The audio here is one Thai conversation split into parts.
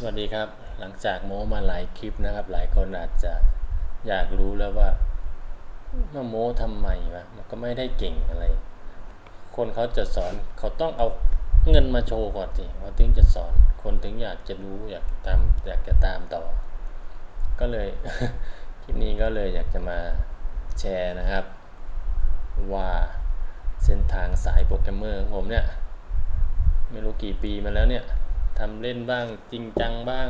สวัสดีครับหลังจากโม้มาหลายคลิปนะครับ หลายคนอาจจะอยากรู้แล้วว่ามาโม้ทำไมวะมันก็ไม่ได้เก่งอะไร คนเขาจะสอนเขาต้องเอาเงินมาโชว์ก่อนสิเขาถึงจะสอนคนถึงอยากจะรู้อยากตามอยากจะตามต่อ ก็เลยคลิปนี้ก็เลยอยากจะมาแชร์นะครับ ว่าเส้นทางสายโปรแกรมเมอร์ของผมเนี่ย ไม่รู้กี่ปีมาแล้วเนี่ย ทำเล่นบ้างจริงจังบ้าง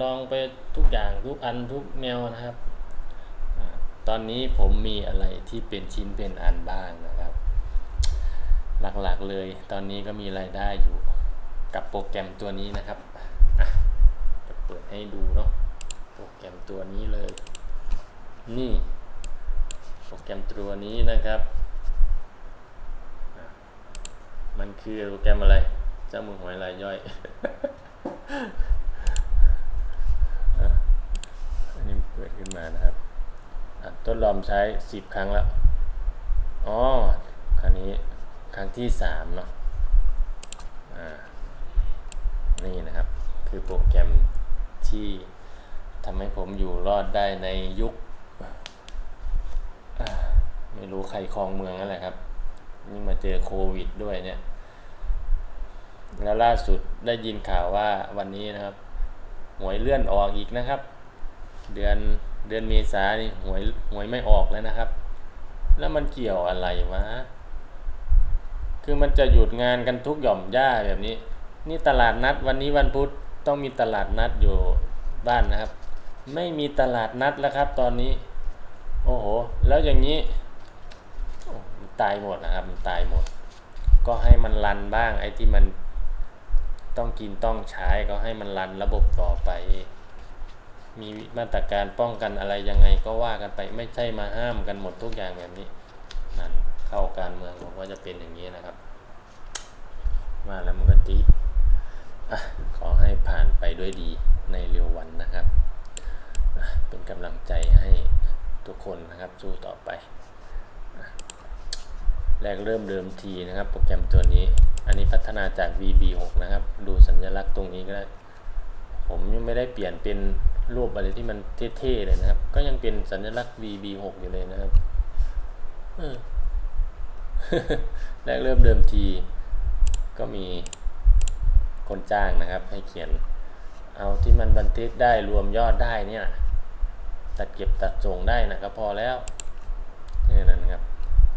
ลองไปทุกอย่างทุกอันทุกแนวนะครับ ตอนนี้ผมมีอะไรที่เป็นชิ้นเป็นอันบ้างนะครับ หลักๆเลย ตอนนี้ก็มีรายได้อยู่กับโปรแกรมตัวนี้นะครับจะเปิดให้ดูเนาะโปรแกรมตัวนี้เลย นี่โปรแกรมตัวนี้นะครับ มันคือโปรแกรมอะไร เจ้ามือหวยรายย่อย อันนี้เปิดขึ้นมานะครับทดลองใช้สิบครั้งแล้ว อ๋อ ครั้งนี้ครั้งที่สามเนาะนี่นะครับ คือโปรแกรมที่ทำให้ผมอยู่รอดได้ในยุค ไม่รู้ใครครองเมืองนั่นแหละครับ นี่มาเจอโควิดด้วยเนี่ย แล้วล่าสุดได้ยินข่าวว่าวันนี้นะครับ หวยเลื่อนออกอีกนะครับ เดือนเดือนเมษานี่หวยหวยไม่ออกแล้วนะครับ แล้วมันเกี่ยวอะไรวะคือมันจะหยุดงานกันทุกหย่อมย่าแบบนี้ นี่ตลาดนัดวันนี้วันพุธต้องมีตลาดนัดอยู่บ้านนะครับ ไม่มีตลาดนัดแล้วครับ ตอนนี้ โอ้โห แล้วอย่างนี้ตายหมดนะครับ มันตายหมด ก็ให้มันรันบ้างไอ้ที่มัน ต้องกินต้องใช้ก็ให้มันรันระบบต่อไป มีมาตรการป้องกันอะไรยังไงก็ว่ากันไปไม่ใช่มาห้ามกันหมดทุกอย่างแบบนี้นั่นเข้าการเมืองผมว่าจะเป็นอย่างนี้นะครับ มาแล้วมันก็ตีดอะขอให้ผ่านไปด้วยดีในเร็ววันนะครับ เป็นกำลังใจให้ทุกคนนะครับสู้ต่อไป แรกเริ่มเดิมทีนะครับ โปรแกรมตัวนี้ อันนี้พัฒนาจาก VB6 นะครับ ดูสัญลักษณ์ตรงนี้ก็ได้ ผมยังไม่ได้เปลี่ยนเป็นรูปอะไรที่มันเท่ๆเลยนะครับ ก็ยังเป็นสัญลักษณ์ VB6 อยู่เลยนะครับแรกเริ่มเดิมที ก็มีคนจ้างนะครับ ให้เขียน เอาที่มันบันทึกได้รวมยอดได้เนี่ยตัดเก็บตัดส่งได้นะครับพอแล้วนี่นั่นครับ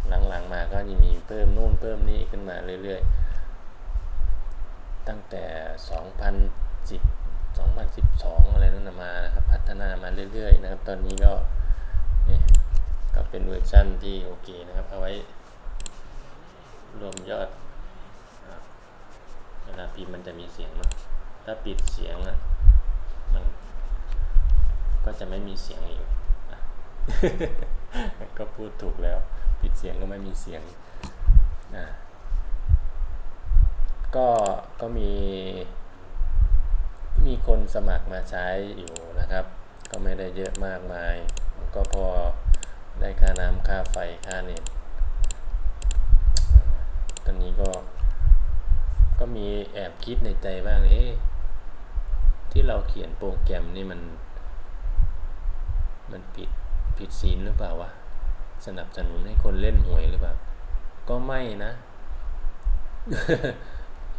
หลังๆมาก็ยังมีเพิ่มนู่นเพิ่มนี่ขึ้นมาเรื่อยๆ ตั้งแต่ 2010 2012 อะไรนั่นมานะครับพัฒนามาเรื่อยๆนะครับ ตอนนี้ก็นี่ก็เป็นเวอร์ชันที่โอเคนะครับ เอาไว้รวมยอดเวลาพิมพ์มันจะมีเสียงนะถ้าปิดเสียงอะมันก็จะไม่มีเสียงอีกอ่ก็พูดถูกแล้ว ปิดเสียงก็ไม่มีเสียงอะก็ก็มี มีคนสมัครมาใช้อยู่นะครับ ก็ไม่ได้เยอะมากมาย ก็พอได้ค่าน้ำค่าไฟค่าเน็ตตอนนี้ก็ ก็มีแอบคิดในใจบ้างเอ๊ะที่เราเขียนโปรแกรมนี่มัน มันผิดผิดศีลหรือเปล่าวะ สนับสนุนให้คนเล่นหวยหรือเปล่า ก็ไม่นะ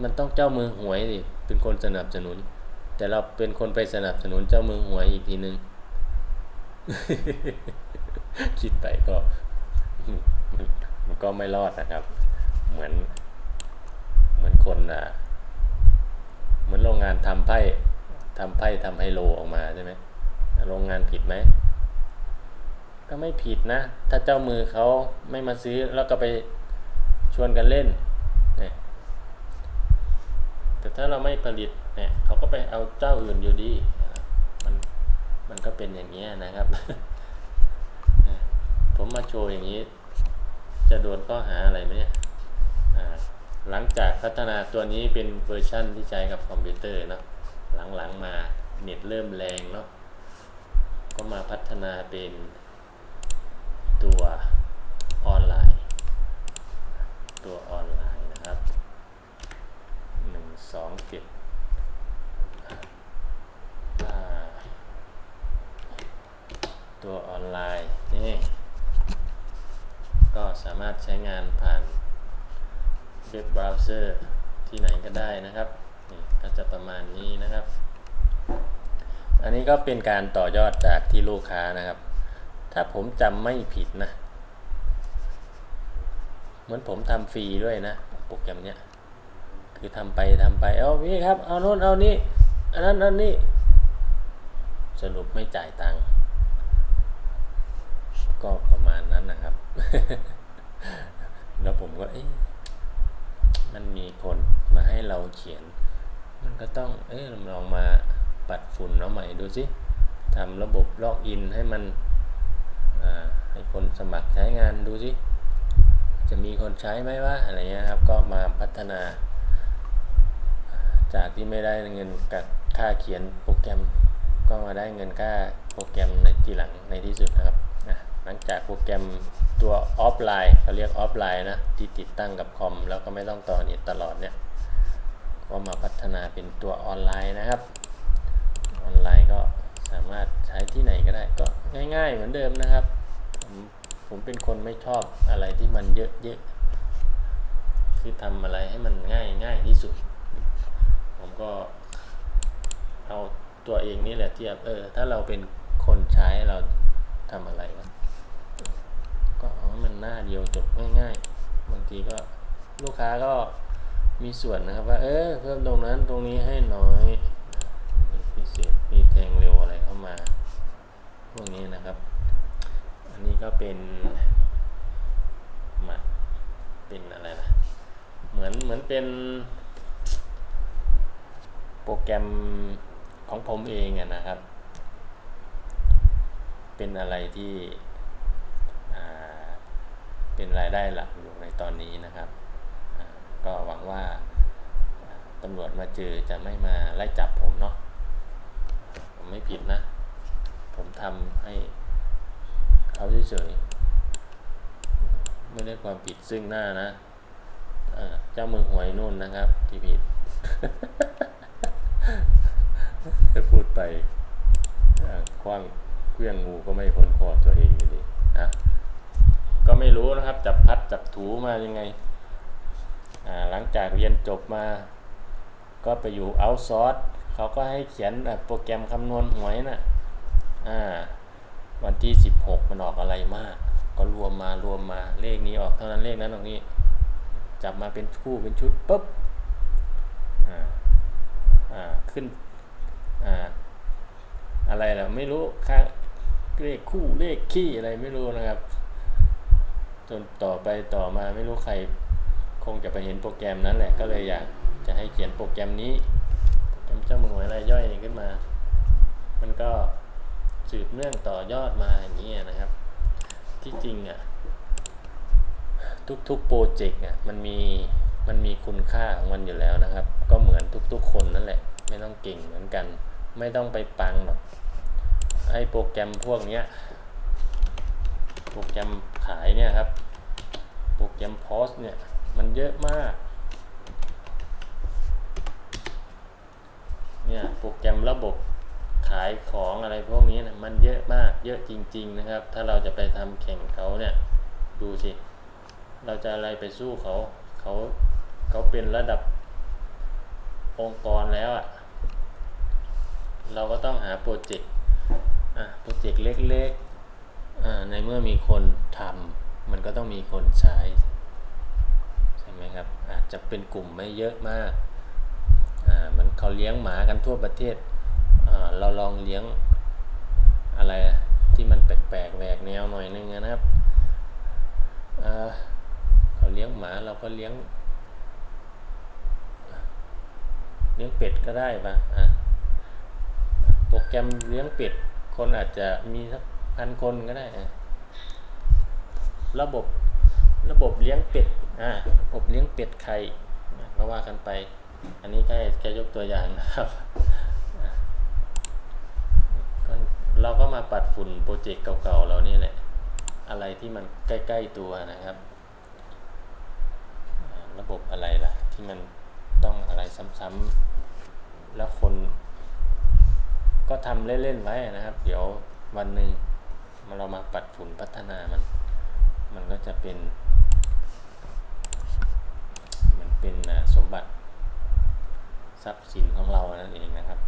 มันต้องเจ้ามือหวยสิเป็นคนสนับสนุน แต่เราเป็นคนไปสนับสนุนเจ้ามือหวยอีกทีนึง คิดไปก็มันมันก็ไม่รอดนะครับ เหมือน เหมือนคนอะ เหมือนโรงงานทำไพ่ทำไพ่ทำไฮโลออกมาใช่ไหมโรงงานผิดไหม ก็ไม่ผิดนะ ถ้าเจ้ามือเขาไม่มาซื้อแล้วก็ไปชวนกันเล่นเนี่ยแต่ถ้าเราไม่ผลิตเนี่ยเขาก็ไปเอาเจ้าอื่นอยู่ดี มันมันก็เป็นอย่างนี้นะครับ ผมมาโชว์อย่างนี้ จะโดนข้อหาอะไรไหมเนี่ยหลังจากพัฒนาตัวนี้เป็นเวอร์ชั่นที่ใช้กับคอมพิวเตอร์เนาะหลังๆมาเน็ตเริ่มแรงเนาะก็มาพัฒนาเป็น ตัวออนไลน์ ตัวออนไลน์นะครับ 1 2 7ัวออนไลน์นี่ก็สามารถใช้งานผ่านเว็บเบราว์เซอร์ที่ไหนก็ได้นะครับนี่ก็จะประมาณนี้นะครับ อันนี้ก็เป็นการต่อยอดจากที่ลูกค้านะครับ ถ้าผมจำไม่ผิดนะ เหมือนผมทำฟรีด้วยนะ โปรแกรมเนี้ย คือทำไปทำไป เอาพี่ครับ เอาโน้นเอานี่อันนั้นอันนี้ สรุปไม่จ่ายตังค์ ก็ประมาณนั้นนะครับ แล้วผมก็เอ๊ะมันมีคนมาให้เราเขียน มันก็ต้อง เอ๊ะลองมาปัดฝุ่นเอาใหม่ดูสิทำระบบล็อกอินให้มัน ให้คนสมัครใช้งานดูสิจะมีคนใช้ไหมวะอะไรเงี้ยครับก็มาพัฒนา จากที่ไม่ได้เงินกับค่าเขียนโปรแกรม ก็มาได้เงินค่าโปรแกรมในทีหลังในที่สุดนะครับหลังจากโปรแกรมตัวออฟไลน์เขาเรียกออฟไลน์นะที่ติดตั้งกับคอมแล้วก็ไม่ต้องต่อเน็ตตลอดเนี่ยก็มาพัฒนาเป็นตัวออนไลน์นะครับออนไลน์ามารถใช้ที่ไหนก็ได้ ก็ง่าย ๆ เหมือนเดิมนะครับ ผมผมเป็นคนไม่ชอบอะไรที่มันเยอะๆคือทำอะไรให้มันง่ายง่ายที่สุด ผมก็เอาตัวเองนี่แหละเทียบเออ ถ้าเราเป็นคนใช้เราทำอะไรวะก็เอามันหน้าเดียวจบง่ายๆบางทีก็ลูกค้าก็มีส่วนนะครับว่าเออเพิ่มตรงนั้นตรงนี้ให้น้อยมีพิเศษมีแทงเร็วอะไรเข้ามา พวกนี้นะครับ อันนี้ก็เป็นมาเป็นอะไรนะเหมือนเหมือนเป็นโปรแกรมของผมเองนะครับ เป็นอะไรที่เป็นรายได้หลักอยู่ในตอนนี้นะครับ ก็หวังว่าอ่าตำรวจมาเจอจะไม่มาไล่จับผมเนาะผมไม่ผิดนะ ผมทำให้เขาเฉยๆไม่ได้ความผิดซึ่งหน้านะเจ้ามือหวยนู่นนะครับ ที่ผิดถ้าพูดไปคว้างเครื่องงูก็ไม่พ้นคอตัวเองอยู่ดีนะก็ไม่รู้นะครับ จับพัดจับถูมายังไง หลังจากเรียนจบมา ก็ไปอยู่เอาซอร์สเขาก็ให้เขียนโปรแกรมคำนวณหวยน่ะ อ่าวันที่16มันออกอะไรมาก ก็รวมมารวมมาเลขนี้ออกเท่านั้นเลขนั้นออกนี้ จับมาเป็นคู่เป็นชุดปุ๊บอ่าอ่าขึ้นอ่าอะไรล่ะไม่รู้ค่าเลขคู่เลขขี้อะไรไม่รู้นะครับ จนต่อไปต่อมาไม่รู้ใครคงจะไปเห็นโปรแกรมนั้นแหละก็เลยอยากจะให้เขียนโปรแกรมนี้โปรแกรมเจ้ามือหวยรายย่อยขึ้นมา มันก็ สืบเนื่องต่อยอดมาอย่างนี้นะครับ ที่จริงอะทุกๆโปรเจกต์อะมันมีมันมีคุณค่าของมันอยู่แล้วนะครับ ก็เหมือนทุกๆ คนนั่นแหละ ไม่ต้องเก่งเหมือนกัน ไม่ต้องไปปังหรอกไอ้โปรแกรมพวกเนี้ยโปรแกรมขายเนี่ยครับ โปรแกรมโพสเนี่ยมันเยอะมากเนี่ยโปรแกรมระบบ ขายของอะไรพวกนี้นะมันเยอะมากเยอะจริง ๆ นะครับ ถ้าเราจะไปทำแข่งเขาเนี่ยดูสิ เราจะอะไรไปสู้เขาเขาเขาเป็นระดับองค์กรแล้วอะ่ะเราก็ต้องหาโปรเจกต์อะโปรเจกต์เล็กๆอ่าในเมื่อมีคนทำมันก็ต้องมีคนใช้ใช่ไหมครับอาจจะเป็นกลุ่มไม่เยอะมากอ่ามันเขาเลี้ยงหมากันทั่วประเทศ เราลองเลี้ยงอะไรที่มันแปลกๆแหวกแนวหน่อยนึงนะครับเขาเลี้ยงหมาเราก็เลี้ยง เลี้ยงเป็ดก็ได้ปะ่ะโปรแกรมเลี้ยงเป็ดคนอาจจะมีสักพันคนก็ได้ระบบระบบเลี้ยงเป็ดอ่าระบบเลี้ยงเป็ดไข่ก็ว่ากันไป อันนี้แค่แค่ยกตัวอย่างนะครับอะก็ เราก็มาปัดฝุ่นโปรเจกต์เก่าๆเรานี่แหละ อะไรที่มันใกล้ ๆตัวนะครับ ระบบอะไรล่ะ ที่มันต้องอะไรซ้ำๆแล้วคน ก็ทำเล่น ๆ ไว้นะครับ เดี๋ยววันหนึ่งมาเรามาปัดฝุ่นพัฒนามัน มันก็จะเป็น มันเป็นสมบัติทรัพย์สินของเรานั่นเองนะครับ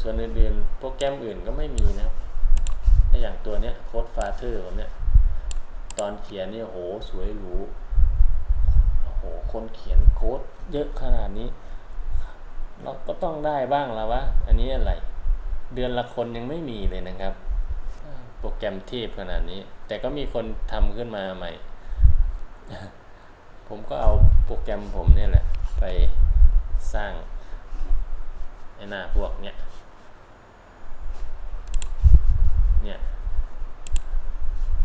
ส่วนอื่นๆ โปรแกรมอื่นก็ไม่มีนะครับอย่างตัวเนี้ยโค้ดฟาเธอร์ผมเนี้ยตอนเขียนเนี่ยโหสวยหรูโอ้โหคนเขียนโค้ดเยอะขนาดนี้ เราก็ต้องได้บ้างแล้ววะอันนี้อะไร เดือนละคนยังไม่มีเลยนะครับ โปรแกรมเทพขนาดนี้ แต่ก็มีคนทำขึ้นมาใหม่ ผมก็เอาโปรแกรมผมเนี่ยแหละ ไปสร้าง ไอ้หน้าพวกเนี้ยเนี่ย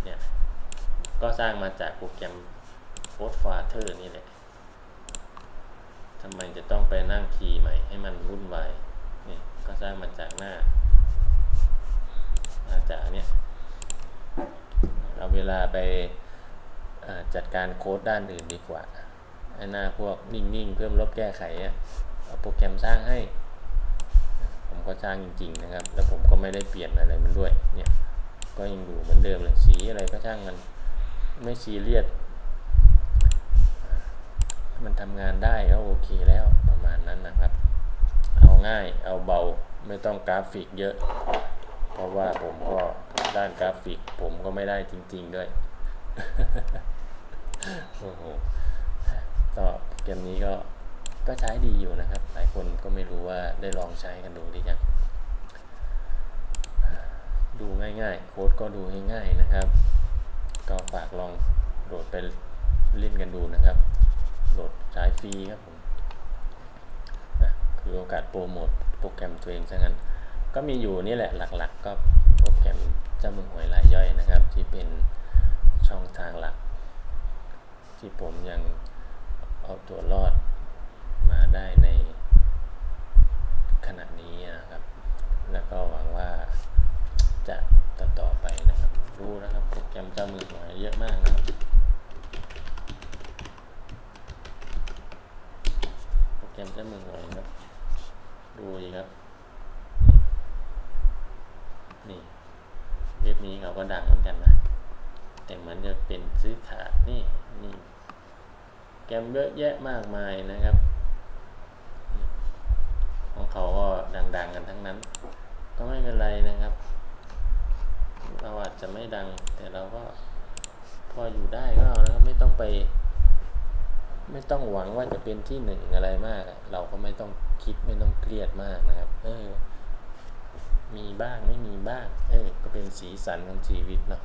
เนี่ยก็สร้างมาจากโปรแกรม Code นี่แหละทำไมจะต้องไปนั่งคีย์ใหม่ให้มันวุ่นวายนี่ก็สร้างมาจากหน้ามาจากเนี้ยเอาเวลาไปจัดการโค้ดด้านอื่นดีกว่าไอ้หน้าพวกนิ่งๆ เพิ่มลบแก้ไขอะเอาโปรแกรมสร้างให้ ก็สร้างจริง ๆ นะครับ แล้วผมก็ไม่ได้เปลี่ยนอะไรมันด้วย เนี่ย ก็ยังอยู่เหมือนเดิมเลยสีอะไรก็ช่างมัน ไม่ซีเรียส มันทำงานได้ก็โอเคแล้วประมาณนั้นนะครับ เอาง่ายเอาเบาไม่ต้องกราฟิกเยอะ เพราะว่าผมก็ด้านกราฟิก ผมก็ไม่ได้จริง ๆ ด้วย โอ้โหก็เกมนี้ก็ ก็ใช้ดีอยู่นะครับ หลายคนก็ไม่รู้ว่าได้ลองใช้กันดูหรือยังดูง่ายๆ โค้ดก็ดูง่ายๆนะครับ ก็ฝากลองโหลดไปเล่นกันดูนะครับ โหลดใช้ฟรีครับผมอะคือโอกาสโปรโมทโปรแกรมตัวเองซะงั้น ก็มีอยู่นี่แหละหลักๆ ก็โปรแกรมเจ้ามือหวยรายย่อยนะครับ ที่เป็นช่องทางหลัก ที่ผมยังเอาตัวรอด ได้ในขณะนี้นะครับ แล้วก็หวังว่าจะต่อต่อไปนะครับดูนะครับโปรแกรมเจ้ามือหวยเยอะมากนะครับโปรแกรมเจ้ามือหวยครับ ดูดีครับ นี่เว็บนี้เขาก็ดังเหมือนกันนะ แต่เหมือนจะเป็นซื้อขาดนี่นี่แกมเยอะแยะมากมายนะครับ ของเขาก็ดัง ๆ กันทั้งนั้น ก็ไม่เป็นไรนะครับ เราอาจจะไม่ดัง แต่เราก็พออยู่ได้ก็เอานะครับไม่ต้องไป ไม่ต้องหวังว่าจะเป็นที่หนึ่งอะไรมาก เราก็ไม่ต้องคิดไม่ต้องเครียดมากนะครับ เออ มีบ้างไม่มีบ้าง เออ ก็เป็นสีสันของชีวิตเนาะ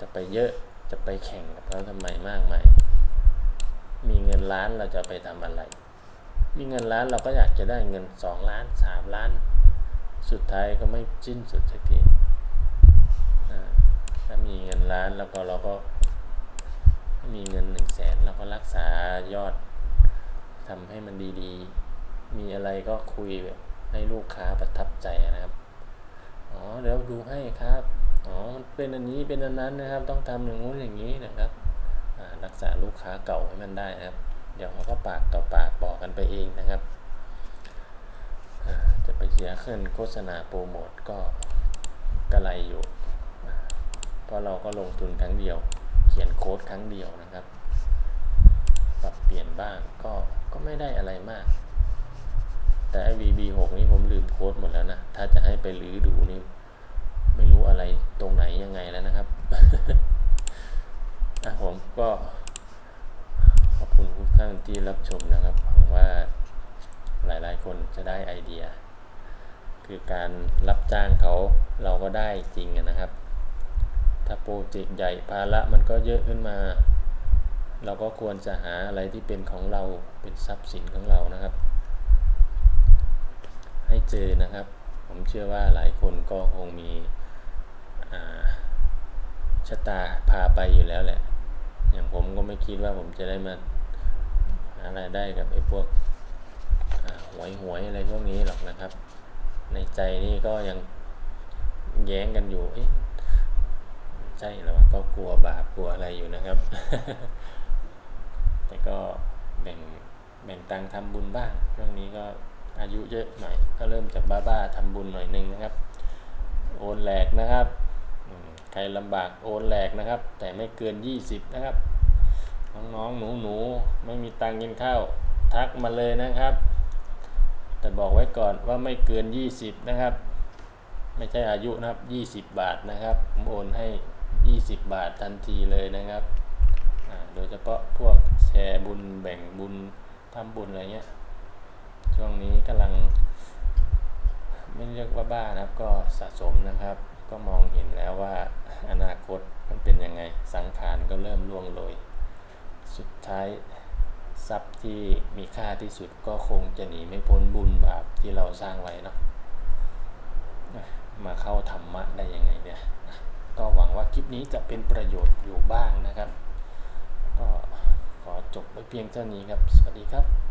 จะไปเยอะจะไปแข่งกับเขาทำไมมากมายมีเงินล้านเราจะไปทำอะไร มีเงินล้านเราก็อยากจะได้เงินสองล้านสามล้าน สุดท้ายก็ไม่สิ้นสุดสักทีถ้ามีเงินล้านแล้วก็เราก็มีเงินหนึ่งแสนเราก็รักษายอดทำให้มันดีๆ มีอะไรก็คุยแบบให้ลูกค้าประทับใจนะครับ อ๋อเดี๋ยวดูให้ครับ อ๋อมันเป็นอันนี้เป็นอันนั้นนะครับ ต้องทำอย่างงู้นอย่างนี้นะครับรักษาลูกค้าเก่าให้มันได้นะครับ เดี๋ยวเขาก็ปากต่อปากบอกกันไปเองนะครับ จะไปเสียขึ้นโฆษณาโปรโมทก็กระไรอยู่ เพราะเราก็ลงทุนครั้งเดียว เขียนโค้ดครั้งเดียวนะครับ ปรับเปลี่ยนบ้างก็ก็ไม่ได้อะไรมาก แต่ไอ้ VB6 นี่ผมลืมโค้ดหมดแล้วนะ ถ้าจะให้ไปรื้อดูนี่ไม่รู้อะไรตรงไหนยังไงแล้วนะครับ อะผมก็ ขอบคุณทุกท่านที่รับชมนะครับหวังว่าหลายๆ คนจะได้ไอเดีย คือการรับจ้างเขาเราก็ได้จริงนะครับ ถ้าโปรเจกต์ใหญ่ภาระมันก็เยอะขึ้นมา เราก็ควรจะหาอะไรที่เป็นของเราเป็นทรัพย์สินของเรานะครับ ให้เจอนะครับ ผมเชื่อว่าหลายคนก็คงมีชะตาพาไปอยู่แล้วแหละ อย่างผมก็ไม่คิดว่าผมจะได้มาหารายได้กับไอ้พวกหวยหวยอะไรพวกนี้หรอกนะครับ ในใจนี่ก็ยังแย้งกันอยู่ใช่แล้วก็กลัวบาปกลัวอะไรอยู่นะครับ แต่ก็แบ่งแบ่งตังค์ทำบุญบ้างช่วงนี้ก็อายุเยอะหน่อยก็เริ่มจากบ้าๆทำบุญหน่อยหนึงนะครับ โอนแหลกนะครับ ครลำบากโอนแหลกนะครับ แต่ไม่เกิน 20 นะครับ น้องๆหนูๆไม่มีตังกินข้าวทักมาเลยนะครับ แต่บอกไว้ก่อนว่าไม่เกิน 20 นะครับ ไม่ใช่อายุนะครับ 20 บาทนะครับผมโอนให้ 20 บาททันทีเลยนะครับโดยเฉพาะพวกแชร์บุญแบ่งบุญทำบุญอะไรเงี้ยช่วงนี้กำลัง ไม่เรียกว่าบ้านะครับก็สะสมนะครับ ก็มองเห็นแล้วว่า อนาคตมันเป็นยังไงสังขารก็เริ่มล่วงโรยสุดท้ายทรัพย์ที่มีค่าที่สุดก็คงจะหนีไม่พ้นบุญบาปที่เราสร้างไว้เนาะมาเข้าธรรมะได้ยังไงเนี่ยก็หวังว่าคลิปนี้จะเป็นประโยชน์อยู่บ้างนะครับ ก็ขอจบไว้เพียงเท่านี้ครับ สวัสดีครับ